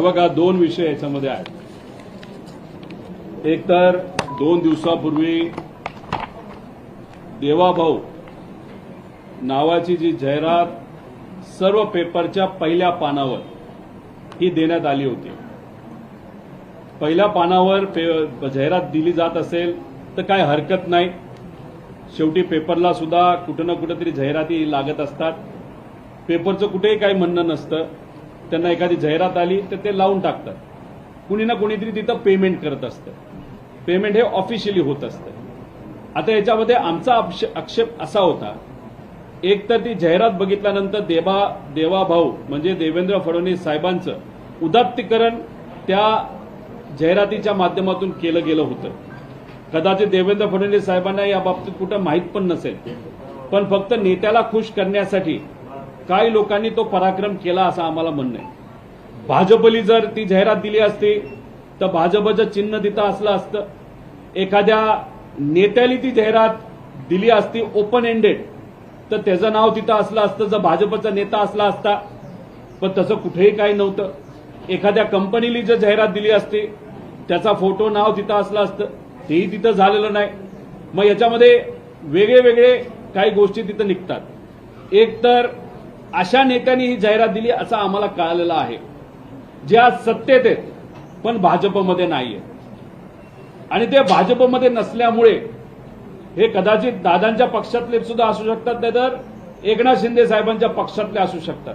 बघा दोन विषय याच्यामध्ये आहेत. एक तर दोन दिवसापूर्वी देवाभाऊ नावाची जी जाहिरात सर्व पेपरच्या पहिल्या पानावर ही देण्यात आली होती. पहिल्या पानावर पे जाहिरात दिली जात असेल तर काय हरकत नाही. शेवटी पेपरला सुद्धा कुठं ना कुठं जाहिराती लागत असतात. पेपरचं कुठेही काही म्हणणं नसतं. त्यांना एखादी जाहिरात आली तर ते लावून टाकतात. कुणी ना कुणीतरी तिथं पेमेंट करत असतं. पेमेंट हे ऑफिशियली होत असतं. आता याच्यामध्ये आमचा आक्षेप असा होता एक तर ती जाहिरात बघितल्यानंतर देवा देवाभाऊ म्हणजे देवेंद्र फडणवीस साहेबांचं उदात्तीकरण त्या जाहिरातीच्या माध्यमातून केलं गेलं होतं. कदाचित देवेंद्र फडणवीस साहेबांना या बाबतीत कुठं माहीत पण नसेल. पण फक्त नेत्याला खुश करण्यासाठी काही लोकांनी तो पराक्रम केला असं आम्हाला म्हणणं आहे. भाजपली जर ती जाहिरात दिली असती तर भाजपचं चिन्ह दिता असलं असतं. एखाद्या नेत्याली ती जाहिरात दिली असती ओपन एंडेड तर त्याचं नाव तिथं असलं असतं जर भाजपचा नेता असला असता. पण तसं कुठेही काही नव्हतं. एखाद्या कंपनीली जर जाहिरात दिली असती त्याचा फोटो नाव तिथं असलं असतं. तेही तिथं झालेलं नाही. मग याच्यामध्ये वेगळे वेगळे काही गोष्टी तिथं निघतात. एक तर अशा नेत्यांनी ही जाहिरात दिली असं आम्हाला कळालेलं आहे. जे आज सत्तेत आहेत पण भाजपमध्ये नाहीये. आणि ते भाजपमध्ये नसल्यामुळे हे कदाचित दादांच्या पक्षातले सुद्धा असू शकतात नाही तर एकनाथ शिंदे साहेबांच्या पक्षातले असू शकतात.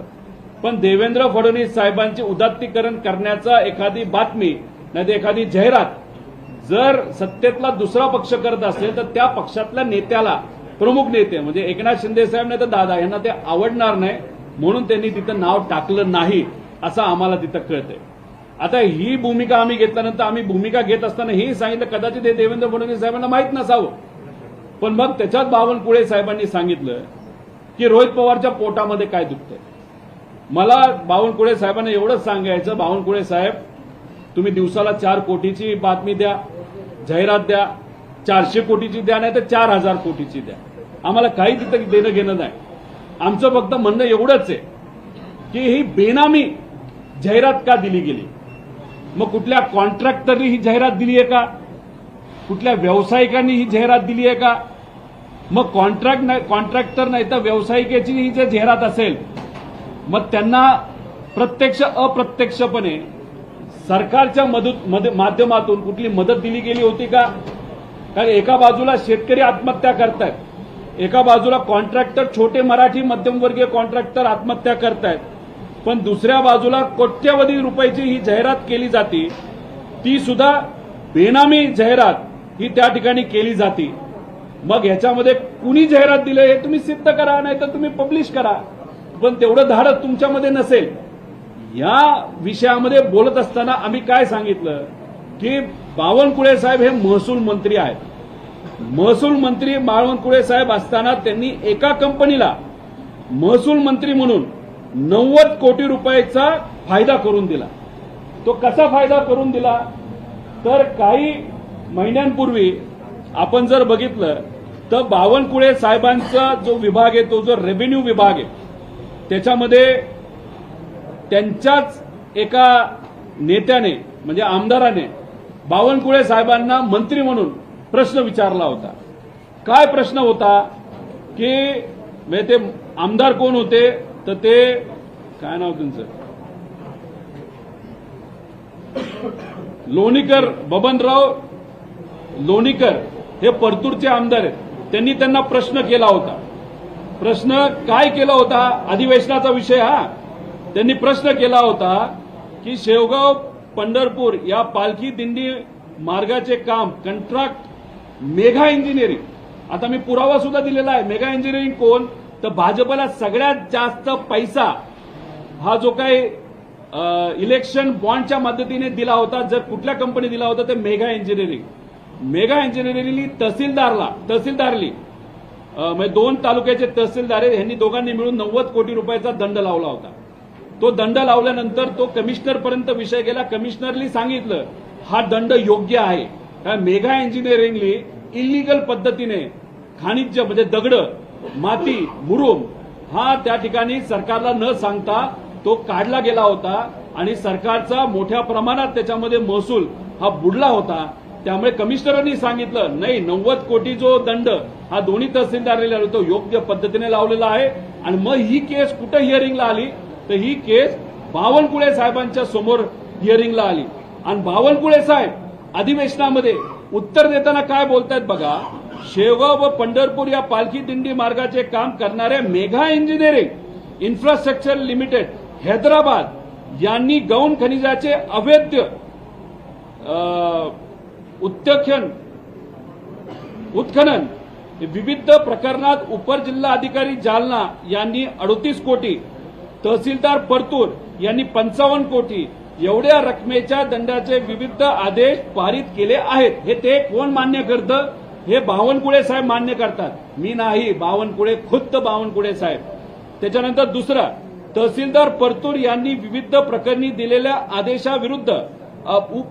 पण देवेंद्र फडणवीस साहेबांचे उदात्तीकरण करण्याचा एखादी बातमी नाही एखादी जाहिरात जर सत्तेतला दुसरा पक्ष करत असेल तर त्या पक्षातल्या नेत्याला प्रमुख नेते म्हणजे एकनाथ शिंदे साहेब नाही तर दादा यांना ते आवडणार नाही म्हणून त्यांनी तिथं नाव टाकलं नाही असं आम्हाला तिथं कळतंय. आता ही भूमिका आम्ही घेतल्यानंतर आम्ही भूमिका घेत असताना हेही सांगितलं कदाचित हे देवेंद्र फडणवीस साहेबांना माहीत नसावं. पण मग त्याच्यात बावनकुळे साहेबांनी सांगितलं की रोहित पवारच्या पोटामध्ये काय दुखतंय. मला बावनकुळे साहेबांना एवढंच सांगायचं बावनकुळे साहेब तुम्ही दिवसाला चार कोटीची बातमी द्या जाहिरात द्या चारशे कोटीची द्या नाही तर चार हजार कोटीची द्या. आम्हाला काही तिथं देणं घेणं नाही. आमचं फक्त म्हणणं एवढंच आहे की ही बेनामी जाहिरात का दिली गेली? मग कुठल्या कॉन्ट्रॅक्टरनी ही जाहिरात दिली आहे का? कुठल्या व्यावसायिकांनी ही जाहिरात दिली आहे का? मग कॉन्ट्रॅक्ट नाही कॉन्ट्रॅक्टर नाही तर व्यावसायिकाची ही जर जाहिरात असेल मग त्यांना प्रत्यक्ष अप्रत्यक्षपणे सरकारच्या मदत माध्यमातून कुठली मदत दिली गेली होती का? कारण एका बाजूला शेतकरी आत्महत्या करतायत एका बाजूला कॉन्ट्रॅक्टर छोटे मराठी मध्यमवर्गीय कॉन्ट्रॅक्टर आत्महत्या करतायत पण दुसऱ्या बाजूला कोट्यवधी रुपयाची ही जाहिरात केली जाते ती सुद्धा बेनामी जाहिरात. ही त्या ठिकाणी केली जाते. मग ह्याच्यामध्ये कुणी जाहिरात दिली हे तुम्ही सिद्ध करा नाही तर तुम्ही पब्लिश करा. पण तेवढं धाडस तुमच्यामध्ये नसेल. या विषयामध्ये बोलत असताना आम्ही काय सांगितलं? की बावनकुळे साहेब हे महसूल मंत्री आहेत. महसूल मंत्री बावनकुळे साहेब असताना त्यांनी एका कंपनीला महसूल मंत्री म्हणून नव्वद कोटी रुपयाचा फायदा करून दिला. तो कसा फायदा करून दिला? तर काही महिन्यांपूर्वी आपण जर बघितलं तर बावनकुळे साहेबांचा जो विभाग आहे तो जो रेव्हेन्यू विभाग आहे त्याच्यामध्ये त्यांच्याच एका नेत्याने म्हणजे आमदाराने बावनकुळे साहेबांना मंत्री म्हणून प्रश्न विचारला होता. काय प्रश्न होता? की म्हणजे ते आमदार कोण होते? तर ते काय नाव तुमचं लोणीकर बबनराव लोणीकर हे परतूरचे आमदार आहेत. त्यांनी त्यांना प्रश्न केला होता. प्रश्न काय केला होता? अधिवेशनाचा विषय हा. त्यांनी प्रश्न केला होता की शेवगाव पंढरपूर या पालखी दिंडी मार्गाचे काम कंट्रॅक्ट मेगा इंजिनिअरिंग आता मी पुरावा सुद्धा दिलेला आहे. मेगा इंजिनिअरिंग कोण? तर भाजपला सगळ्यात जास्त पैसा हा जो काही इलेक्शन बॉन्डच्या मदतीने दिला होता. जर कुठल्या कंपनी दिला होता ते मेगा इंजिनिअरिंग मेगा इंजिनिअरिंगली तहसीलदारला तहसीलदारली म्हणजे दोन तालुक्याचे तहसीलदार आहेत यांनी दोघांनी मिळून नव्वद कोटी रुपयाचा दंड लावला होता. तो दंड लावल्यानंतर तो कमिशनर पर्यंत विषय गेला. कमिशनरनी सांगितलं हा दंड योग्य आहे. कारण मेगा इंजिनिअरिंगली इलिगल पद्धतीने खाणिज्य म्हणजे दगड माती मुरुम हा त्या ठिकाणी सरकारला न सांगता तो काढला गेला होता आणि सरकारचा मोठ्या प्रमाणात त्याच्यामध्ये महसूल हा बुडला होता. त्यामुळे कमिशनरांनी सांगितलं नाही नव्वद कोटी जो दंड हा दोन्ही तहसीलदारांनी तो योग्य पद्धतीने लावलेला आहे. आणि मग ही केस कुठं हिअरिंगला आली? तर ही केस बावनकुळे साहेबांच्या समोर हिअरिंगला आली. आणि बावनकुळे साहेब अधिवेशनामध्ये उत्तर देताना काय बोलतायत बघा? शेवगाव व पंढरपूर या पालखी दिंडी मार्गाचे काम करणाऱ्या Megha engineering infrastructure limited Hyderabad यांनी गौण खनिजाचे अवैध उत्तखन उत्खनन उत्खनन विविध प्रकरणात उपर जिल्हा अधिकारी जालना यांनी अडतीस कोटी तहसीलदार परतूर यांनी पंचावन्न कोटी एवढ्या रकमेच्या दंडाचे विविध आदेश पारित केले आहेत. हे ते कोण मान्य करतं? हे बावनकुळे साहेब मान्य करतात. मी नाही बावनकुळे खुद्द बावनकुळे साहेब. त्याच्यानंतर दुसरा तहसीलदार परतूर यांनी विविध प्रकरणी दिलेल्या आदेशाविरुद्ध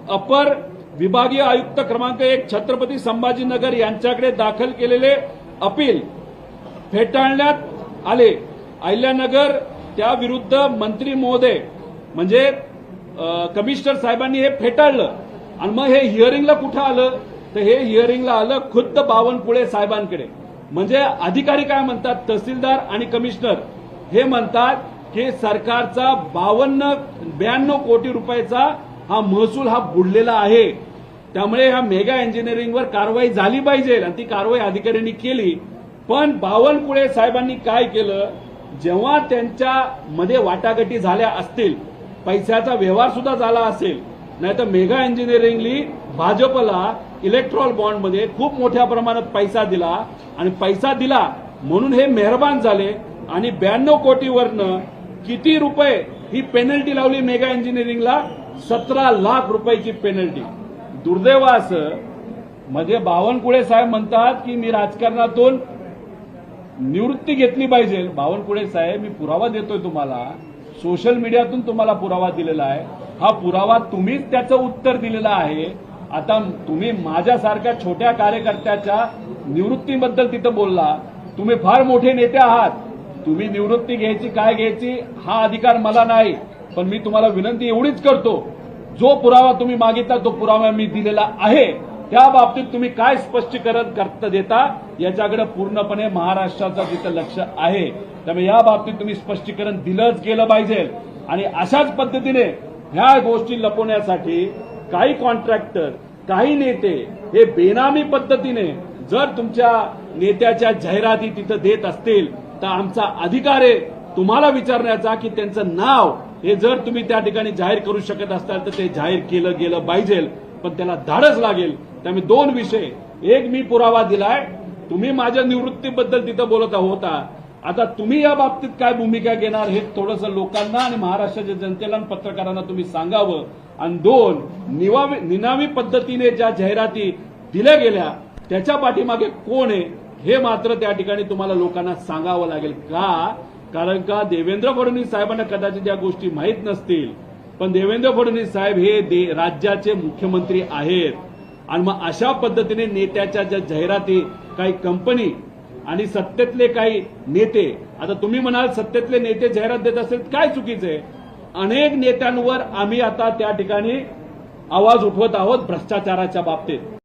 अपर विभागीय आयुक्त क्रमांक एक छत्रपती संभाजीनगर यांच्याकडे दाखल केलेले अपील फेटाळण्यात आले. अहिल्यानगर त्याविरुद्ध मंत्री महोदय म्हणजे कमिशनर साहेबांनी हे फेटाळलं. आणि मग हे हिअरिंगला कुठं आलं? तर हे हिअरिंगला आलं खुद्द बावनकुळे साहेबांकडे. म्हणजे अधिकारी काय म्हणतात? तहसीलदार आणि कमिशनर. हे म्हणतात की सरकारचा बावन्न ब्याण्णव कोटी रुपयाचा हा महसूल हा बुडलेला आहे. त्यामुळे ह्या मेगा इंजिनिअरिंगवर कारवाई झाली पाहिजे आणि ती कारवाई अधिकाऱ्यांनी केली. पण बावनकुळे साहेबांनी काय केलं? जेव्हा त्यांच्या मध्ये वाटाघाटी झाल्या असतील पैशाचा व्यवहार सुद्धा झाला असेल नाही तर मेगा इंजिनिअरिंगली भाजपला इलेक्ट्रॉल बॉन्डमध्ये खूप मोठ्या प्रमाणात पैसा दिला आणि पैसा दिला म्हणून हे मेहरबान झाले आणि ब्याण्णव कोटीवरनं किती रुपये ही पेनल्टी लावली मेगा इंजिनिअरिंगला सतरा लाख रुपयाची पेनल्टी. दुर्दैव असं म्हणजे बावनकुळे साहेब म्हणतात की मी राजकारणातून निवृत्ती घेतली पाहिजे. बावनकुळे साहेब मी पुरावा देतोय तुम्हाला. सोशल मीडियातून तुम्हाला पुरावा दिलेला आहे. हा पुरावा तुम्हीच त्याचं उत्तर दिलेलं आहे. आता तुम्ही माझ्यासारख्या छोट्या कार्यकर्त्याच्या निवृत्तीबद्दल तिथं बोलला. तुम्ही फार मोठे नेते आहात. तुम्ही निवृत्ती घ्यायची काय घ्यायची हा अधिकार मला नाही. पण मी तुम्हाला विनंती एवढीच करतो जो पुरावा तुम्ही मागितला तो पुरावा मी दिलेला आहे. त्या बाबतीत तुम्ही काय स्पष्टीकरण करता देता याच्याकडे पूर्णपणे महाराष्ट्राचं तिथं लक्ष आहे त्यामुळे या बाबतीत तुम्ही स्पष्टीकरण दिलंच गेलं पाहिजे. आणि अशाच पद्धतीने ह्या गोष्टी लपवण्यासाठी काही कॉन्ट्रॅक्टर काही नेते हे बेनामी पद्धतीने जर तुमच्या नेत्याच्या जाहिराती तिथं देत असतील तर आमचा अधिकार आहे तुम्हाला विचारण्याचा की त्यांचं नाव हे जर तुम्ही त्या ठिकाणी जाहीर करू शकत असाल तर ते जाहीर केलं गेलं पाहिजे पण त्याला धाडच लागेल. त्यामुळे दोन विषय. एक मी पुरावा दिलाय. तुम्ही माझ्या निवृत्तीबद्दल तिथं बोलत होता आता तुम्ही या बाबतीत काय भूमिका घेणार हे थोडंसं लोकांना आणि महाराष्ट्राच्या जनतेला आणि पत्रकारांना तुम्ही सांगावं. आणि दोन निवावी निनावी पद्धतीने ज्या जाहिराती दिल्या गेल्या त्याच्या पाठीमागे कोण आहे हे मात्र त्या ठिकाणी तुम्हाला लोकांना सांगावं लागेल. का? कारण का देवेंद्र फडणवीस साहेबांना कदाचित या गोष्टी माहीत नसतील. पण देवेंद्र फडणवीस साहेब हे राज्याचे मुख्यमंत्री आहेत. आणि मग अशा पद्धतीने नेत्याच्या ज्या जाहिराती काही कंपनी आणि सत्तेतले काही नेते आता तुम्ही म्हणाल सत्तेतले नेते जाहिरात देत असेल काय चुकीचं आहे? अनेक नेत्यांवर आम्ही आता त्या ठिकाणी आवाज उठवत आहोत भ्रष्टाचाराच्या बाबतीत.